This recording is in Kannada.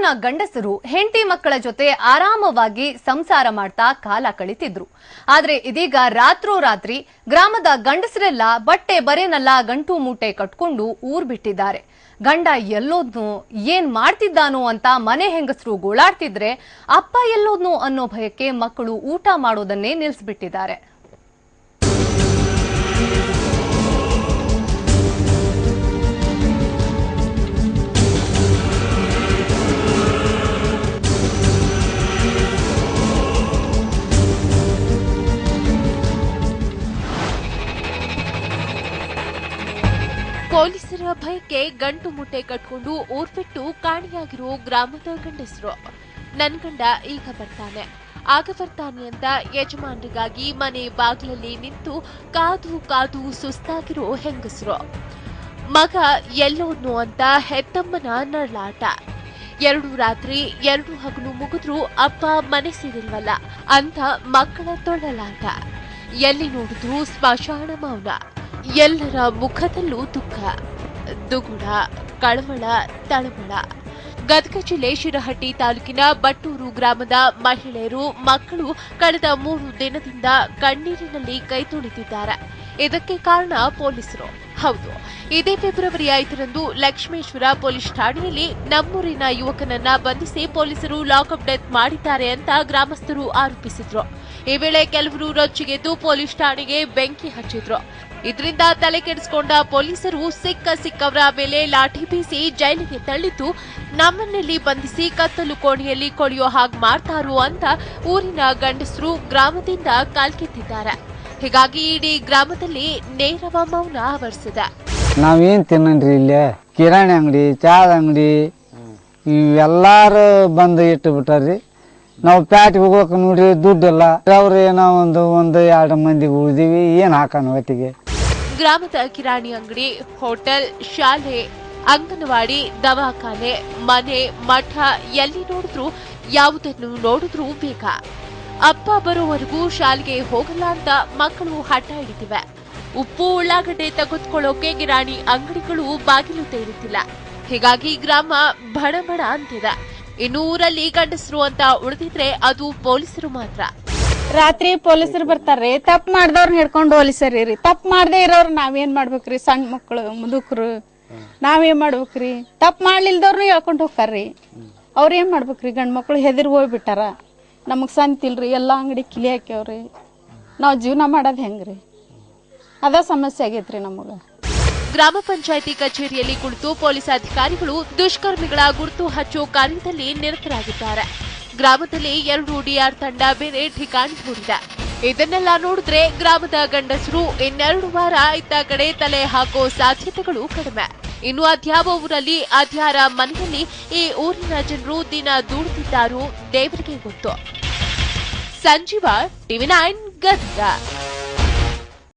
ಊರಿನ ಗಂಡಸರು ಹೆಂಡತಿ ಮಕ್ಕಳ ಜೊತೆ ಆರಾಮವಾಗಿ ಸಂಸಾರ ಮಾಡ್ತಾ ಕಾಲ ಕಳಿತಿದ್ರು. ಆದ್ರೆ ಇದೀಗ ರಾತ್ರೋರಾತ್ರಿ ಗ್ರಾಮದ ಗಂಡಸರೆಲ್ಲ ಬಟ್ಟೆ ಬರೇನಲ್ಲ ಗಂಟು ಮೂಟೆ ಕಟ್ಕೊಂಡು ಊರ್ ಬಿಟ್ಟಿದ್ದಾರೆ. ಗಂಡ ಎಲ್ಲೋದ್ನು ಏನ್ ಮಾಡ್ತಿದ್ದಾನೋ ಅಂತ ಮನೆ ಹೆಂಗಸರು ಗೋಳಾಡ್ತಿದ್ರೆ ಅಪ್ಪ ಎಲ್ಲೋದ್ನು ಅನ್ನೋ ಭಯಕ್ಕೆ ಮಕ್ಕಳು ಊಟ ಮಾಡೋದನ್ನೇ ನಿಲ್ಲಿಸ್ಬಿಟ್ಟಿದ್ದಾರೆ ಪೊಲೀಸರ ಭಯಕ್ಕೆ ಗಂಟು ಮುಟ್ಟೆ ಕಟ್ಕೊಂಡು ಊರ್ ಬಿಟ್ಟು ಕಾಣಿಯಾಗಿರೋ ಗ್ರಾಮದ ಗಂಡಸರು. ನನ್ ಗಂಡ ಈಗ ಬರ್ತಾನೆ. ಆಗ ಬರ್ತಾನೆ ಅಂತ ಯಜಮಾನರಿಗಾಗಿ ಮನೆ ಬಾಗಿಲಲ್ಲಿ ನಿಂತು ಕಾದು ಕಾದು ಸುಸ್ತಾಗಿರೋ ಹೆಂಗಸರು. ಮಗ ಎಲ್ಲೋನು ಅಂತ ಹೆತ್ತಮ್ಮನ ನರಳಾಟ. ಎರಡು ರಾತ್ರಿ ಎರಡು ಹಗಲು ಮುಗಿದ್ರು ಅಪ್ಪ ಮನೆ ಸಿಗಲ್ವಲ್ಲ ಅಂತ ಮಕ್ಕಳ ತೊಳಲಾಟ. ಎಲ್ಲಿ ನೋಡಿದ್ರು ಸ್ಮಶಾನ ಮೌನ. ಎಲ್ಲರ ಮುಖದಲ್ಲೂ ದುಃಖ, ದುಗುಡ, ಕಳವಳ, ತಳಮಳ. ಗದಗ ಜಿಲ್ಲೆ ಶಿರಹಟ್ಟಿ ತಾಲೂಕಿನ ಬಟ್ಟೂರು ಗ್ರಾಮದ ಮಹಿಳೆಯರು, ಮಕ್ಕಳು ಕಳೆದ ಮೂರು ದಿನದಿಂದ ಕಣ್ಣೀರಿನಲ್ಲಿ ಕೈ ತುಳಿದಿದ್ದಾರೆ. ಇದಕ್ಕೆ ಕಾರಣ ಪೊಲೀಸರು. ಹೌದು, ಇದೇ ಫೆಬ್ರವರಿ ಐದರಂದು ಲಕ್ಷ್ಮೇಶ್ವರ ಪೊಲೀಸ್ ಠಾಣೆಯಲ್ಲಿ ನಮ್ಮೂರಿನ ಯುವಕನನ್ನ ಬಂಧಿಸಿ ಪೊಲೀಸರು ಲಾಕಪ್ ಡೆತ್ ಮಾಡಿದ್ದಾರೆ ಅಂತ ಗ್ರಾಮಸ್ಥರು ಆರೋಪಿಸಿದ್ರು. ಈ ವೇಳೆ ಕೆಲವರು ರೊಚ್ಚಿಗೆದ್ದು ಪೊಲೀಸ್ ಠಾಣೆಗೆ ಬೆಂಕಿ ಹಚ್ಚಿದ್ರು. ಇದರಿಂದ ತಲೆ ಕೆಡಿಸಿಕೊಂಡ ಪೊಲೀಸರು ಸಿಕ್ಕ ಸಿಕ್ಕವರ ಮೇಲೆ ಲಾಠಿ ಬೀಸಿ ಜೈಲಿಗೆ ತಳ್ಳಿದ್ದು, ನಮ್ಮನ್ನೆಲ್ಲಿ ಬಂಧಿಸಿ ಕತ್ತಲು ಕೋಣೆಯಲ್ಲಿ ಕೊಳೆಯೋ ಹಾಗೆ ಮಾಡ್ತಾರೋ ಅಂತ ಊರಿನ ಗಂಡಸರು ಗ್ರಾಮದಿಂದ ಕಾಲ್ಕಿತ್ತಿದ್ದಾರೆ. ಹೀಗಾಗಿ ಇಡೀ ಗ್ರಾಮದಲ್ಲಿ ನೇರವ ಮೌನ ಆವರಿಸಿದೆ. ನಾವೇನ್ ತಿನ್ನನ್ರಿ ಇಲ್ಲೇ? ಕಿರಾಣಿ ಅಂಗಡಿ ಚಾದ ಅಂಗಡಿ, ಇವೆಲ್ಲಾರು ಬಂದು ಇಟ್ಟು ಬಿಟ್ಟಾರ್ರಿ. ನಾವು ಪ್ಯಾಟಿಗೆ ಹೋಗೋಕೆ ನೋಡ್ರಿ, ದುಡ್ಡಿಲ್ಲ. ಅವ್ರು ಏನೋ ಒಂದು ಒಂದು ಎರಡು ಮಂದಿ ಉಳಿದೀವಿ, ಏನು ಹಾಕೋಣ ಹೊತ್ತಿಗೆ ಗ್ರಾಮದ ಕಿರಾಣಿ ಅಂಗಡಿ, ಹೋಟೆಲ್, ಶಾಲೆ, ಅಂಗನವಾಡಿ, ದವಾಖಾನೆ, ಮನೆ, ಮಠ, ಎಲ್ಲಿ ನೋಡಿದ್ರು ಯಾವುದನ್ನು ನೋಡಿದ್ರೂ ಬೇಗ. ಅಪ್ಪ ಬರೋವರೆಗೂ ಶಾಲೆಗೆ ಹೋಗಲ್ಲ ಅಂತ ಮಕ್ಕಳು ಹಠ ಹಿಡಿದಿವೆ. ಉಪ್ಪು, ಉಳ್ಳಾಗಡ್ಡೆ ತೆಗೆದುಕೊಳ್ಳೋಕೆ ಕಿರಾಣಿ ಅಂಗಡಿಗಳು ಬಾಗಿಲು ತೆರೆದಿಲ್ಲ ಹೀಗಾಗಿ ಗ್ರಾಮ ಬಡಬಡ ಅಂತಿದೆ. ಇನ್ನು ಊರಲ್ಲಿ ಗಂಡಸರು ಅಂತ ಉಳಿದಿದ್ರೆ ಅದು ಪೊಲೀಸರು ಮಾತ್ರ. ರಾತ್ರಿ ಪೊಲೀಸರು ಬರ್ತಾರ್ರಿ ತಪ್ಪು ಮಾಡ್ದವ್ರನ್ನ ಹಿಡ್ಕೊಂಡು ಹೋಲಿಸರಿ ರೀ ತಪ್ಪು ಮಾಡದೆ ಇರೋರು ನಾವೇನ್ ಮಾಡ್ಬೇಕ್ರಿ ಸಣ್ಣ ಮಕ್ಕಳು, ಮುದುಕರು? ನಾವೇನ್ ಮಾಡ್ಬೇಕ್ರಿ? ತಪ್ಪು ಮಾಡ್ಲಿಲ್ದವ್ರನ್ನ ಹೇಳ್ಕೊಂಡು ಹೋಗ್ತಾರ್ರಿ. ಅವ್ರ ಏನ್ ಮಾಡ್ಬೇಕ್ರಿ? ಗಂಡ್ ಮಕ್ಳು ಹೆದರಿ ಹೋಗ್ಬಿಟ್ಟಾರ. ನಮಗ್ ಸಂತಿಲ್ರಿ, ಎಲ್ಲಾ ಅಂಗಡಿ ಕಿಲಿ ಹಾಕ್ಯವ್ರಿ. ನಾವ್ ಜೀವನ ಮಾಡೋದ್ ಹೆಂಗ್ರಿ? ಅದ ಸಮಸ್ಯೆ ಆಗೈತ್ರಿ ನಮಗ. ಗ್ರಾಮ ಪಂಚಾಯಿತಿ ಕಚೇರಿಯಲ್ಲಿ ಕುಳಿತು ಪೊಲೀಸ್ ಅಧಿಕಾರಿಗಳು ದುಷ್ಕರ್ಮಿಗಳ ಗುರುತು ಹಚ್ಚೋ ಕಾರ್ಯದಲ್ಲಿ ನಿರತರಾಗಿದ್ದಾರೆ. ಗ್ರಾಮದಲ್ಲಿ ಎರಡು ಡಿಆರ್ ತಂಡ ಬೇರೆ ಠಿಕಾಣಿ ಹೂಡಿದೆ. ಇದನ್ನೆಲ್ಲ ನೋಡಿದ್ರೆ ಗ್ರಾಮದ ಗಂಡಸರು ಇನ್ನೆರಡು ವಾರ ಇತ್ತ ಕಡೆ ತಲೆ ಹಾಕೋ ಸಾಧ್ಯತೆಗಳು ಕಡಿಮೆ. ಇನ್ನು ಅಧ್ಯಾವ ಊರಲ್ಲಿ ಅಧ್ಯಾರ ಮನೆಯಲ್ಲಿ ಈ ಊರಿನ ಜನರು ದಿನ ದೂಡುತ್ತಿದ್ದಾರೋ ದೇವರಿಗೆ ಗೊತ್ತು. Sanjeeva TV nine Gadag